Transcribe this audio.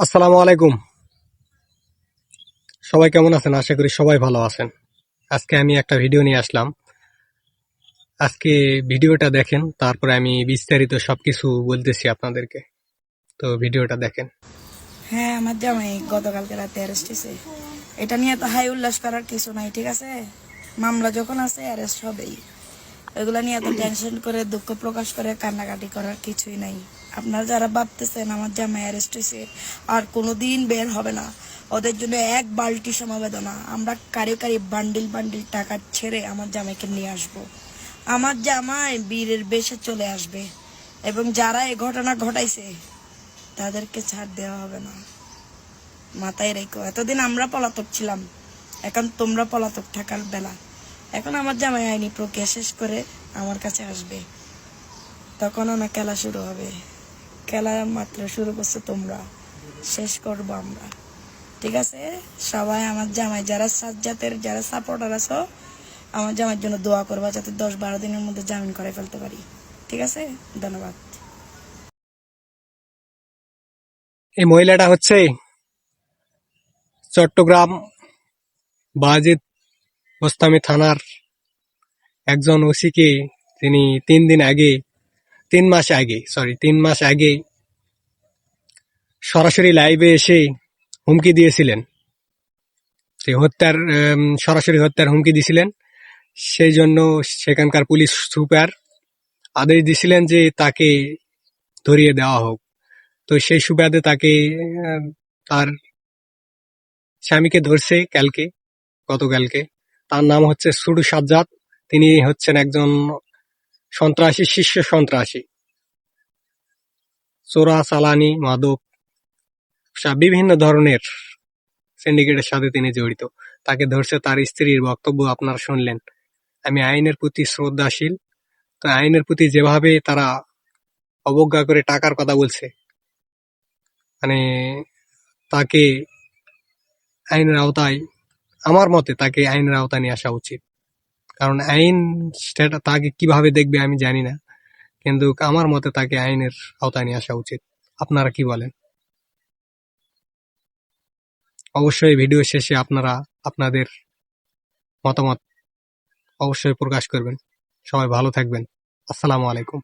আসসালামু আলাইকুম। সবাই কেমন আছেন? আশা করি সবাই ভালো আছেন। আজকে আমি একটা ভিডিও নিয়ে আসলাম। আজকে ভিডিওটা দেখেন, তারপরে আমি বিস্তারিত সবকিছু বলতেছি আপনাদেরকে। তো ভিডিওটা দেখেন। হ্যাঁ আমার জামাই গতকালকে রাতে অ্যারেস্ট হয়েছে এটা নিয়ে তো হাই উল্লাস করার কিছু নাই, ঠিক আছে? মামলা যখন আছে অ্যারেস্ট হবেই। এগুলা নিয়ে তো টেনশন করে, দুঃখ প্রকাশ করে, কান্নাকাটি করার কিছুই নাই। আপনারা যারা ভাবতেছেন আমার জামাই অ্যারেস্ট হয়েছে, আর কোনো দিন বের হবে না। ওদের জন্য এক বালতি সমবেদনা। আমরা কারি কারি বান্ডিল বান্ডিল টাকা ছেড়ে আমার জামাইকে নিয়ে আসব। আমার জামাই বীরের বেশে চলে আসবে। এবং যারা এই ঘটনা ঘটাইছে, তাদেরকে ছাড় দেওয়া হবে না। মাথায় রেখো, এতদিন আমরা পলাতক ছিলাম। এখন তোমরা পলাতক থাকার বেলা। এখন আমার জামাই আইনি প্রক্রিয়া শেষ করে আমার কাছে আসবে। তখন না খেলা শুরু হবে। খেলা মাত্র শুরু করছ তোমরা। শেষ করব আমরা। ঠিক আছে? সবাই আমার জামাই, যারা সাজ্জাতের যারা সাপোর্টার আছো, আমার জামাইয়ের জন্য দোয়া করবা যাতে দশ বারো দিনের মধ্যে জামিন করে ফেলতে পারি। ঠিক আছে? ধন্যবাদ। এই মহিলাটা হচ্ছে চট্টগ্রাম বাজিদ বোস্তামি থানার একজন ওসিকে তিনি তিন দিন আগে তিন মাস আগে সরি তিন মাস আগে সরাসরি লাইভে এসে হুমকি দিয়েছিলেন। যে হত্যার সরাসরি হত্যার হুমকি দিয়েছিলেন সেই জন্য সেখানকার পুলিশ সুপার আদেশ দিছিলেন যে তাকে ধরিয়ে দেওয়া হোক। তো সেই সুবাদে তাকে তার স্বামীকে ধরছে কালকে, গতকালকে। তার নাম হচ্ছে সুডু সাজ্জাদ। তিনি হচ্ছেন একজন সন্ত্রাসী, শীর্ষ সন্ত্রাসী। চোরা, চালানি, মাদক বিভিন্ন ধরনের সিন্ডিকেটের সাথে তিনি জড়িত। তাকে ধরছে তার স্ত্রীর বক্তব্য আপনারা শুনলেন। আমি আইনের প্রতি শ্রদ্ধাশীল। তো আইনের প্রতি যেভাবে তারা অবজ্ঞা করে টাকার কথা বলছে মানে তাকে আইনের আওতায়, আমার মতে তাকে আইনের আওতায় নিয়ে আসা উচিত। কারণ আইন সেটা তাকে কীভাবে দেখবে আমি জানি না। কিন্তু আমার মতে তাকে আইনের আওতায় নিয়ে আসা উচিত। আপনারা কি বলেন? অবশ্যই ভিডিও শেষে আপনারা আপনাদের মতামত অবশ্যই প্রকাশ করবেন। সবাই ভালো থাকবেন। আসসালামু আলাইকুম।